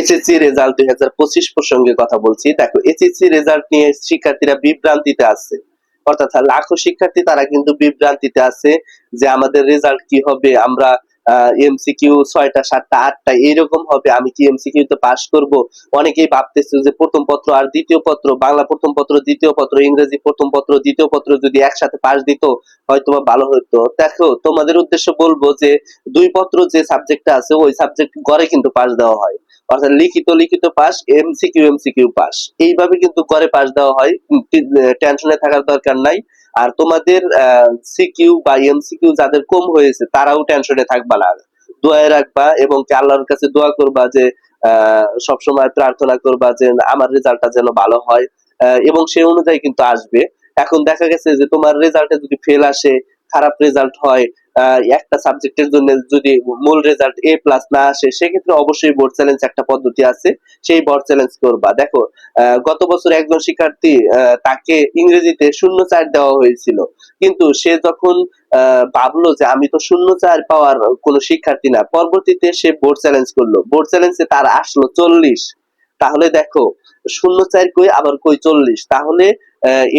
SSC result দুই হাজার পঁচিশ প্রসঙ্গে কথা বলছি। দেখো এসএসসি রেজাল্ট নিয়ে শিক্ষার্থীরা বিভ্রান্তিতে আছে। অর্থাৎ লাখো শিক্ষার্থী তারা কিন্তু বিভ্রান্তিতে আছে যে আমাদের রেজাল্ট কি হবে, আমরা এমসিকিউ ছয়টা, সাতটা, আটটা এইরকম হবে, আমি কি এমসিকিউ পাশ করব? অনেকেই ভাবতেছে যে প্রথম পত্র আর দ্বিতীয় পত্র, বাংলা প্রথম পত্র, দ্বিতীয় পত্র, ইংরেজি প্রথম পত্র, দ্বিতীয় পত্র যদি একসাথে পাশ দিত হয়তো ভালো হতো। দেখো, তোমাদের উদ্দেশ্য বলব যে দুই পত্র যে সাবজেক্টটা আছে, ওই সাবজেক্ট গড়ে কিন্তু পাশ দেওয়া হয়। অর্থাৎ লিখিত লিখিত পাস এমসিকিউ এমসিকিউ পাস এইভাবে কিন্তু করে পাস দেওয়া হয়। টেনশনে থাকার দরকার নাই। আর তোমাদের সিকিউ বা এমসিকিউ যাদের কম হয়েছে, তারাও টেনশনে থাকবা না। দোয়ায় রাখবা এবং আল্লাহর কাছে দোয়া করবা যে সবসময় প্রার্থনা করবা যে, আমার রেজাল্টটা যেন ভালো হয়। এবং সেই অনুযায়ী কিন্তু আসবে। এখন দেখা গেছে যে, তোমার রেজাল্টে যদি ফেল আসে, খারাপ রেজাল্ট হয় একটা সাবজেক্টের জন্য যদি মূল রেজাল্ট এ প্লাস না আসে, সেক্ষেত্রে অবশ্যই বোর্ড চ্যালেঞ্জ একটা পদ্ধতি আছে। সেই বোর্ড চ্যালেঞ্জ করবা। দেখো গত বছর একজন শিক্ষার্থী তাকে ইংরেজিতে শূন্য চার দেওয়া হয়েছিল। কিন্তু সে যখন ভাবলো যে আমি তো শূন্য চার পাওয়ার কোনো শিক্ষার্থী না, পরবর্তীতে সে বোর্ড চ্যালেঞ্জ করল। বোর্ড চ্যালেঞ্জে তার আসলো চল্লিশ। তাহলে দেখো শূন্য চার কই, আবার কই চল্লিশ? তাহলে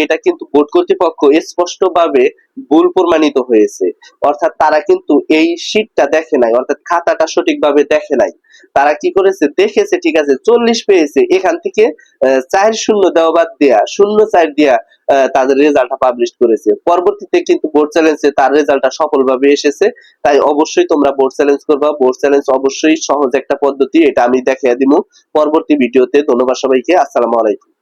এটা কিন্তু বোর্ড কর্তৃপক্ষ স্পষ্টভাবে ভুল প্রমাণিত হয়েছে। অর্থাৎ তারা কিন্তু এই শীটটা দেখে নাই, অর্থাৎ খাতাটা সঠিকভাবে দেখে নাই। তারা কি করেছে? দেখেছে, ঠিক আছে, চল্লিশ পেয়েছে। এখান থেকে চার শূন্য দেওয়া বাদ দেয়া, শূন্য চার দিয়া তাদের রেজাল্টটা পাবলিশ করেছে। পরবর্তীতে কিন্তু বোর্ড চ্যালেঞ্জে তার রেজাল্টটা সফলভাবে এসেছে। তাই অবশ্যই তোমরা বোর্ড চ্যালেঞ্জ করবা। বোর্ড চ্যালেঞ্জ অবশ্যই সহজ একটা পদ্ধতি, এটা আমি দেখিয়ে দিব। পরবর্তী ভিডিওতে। ধন্যবাদ সবাইকে। আসসালামু আলাইকুম।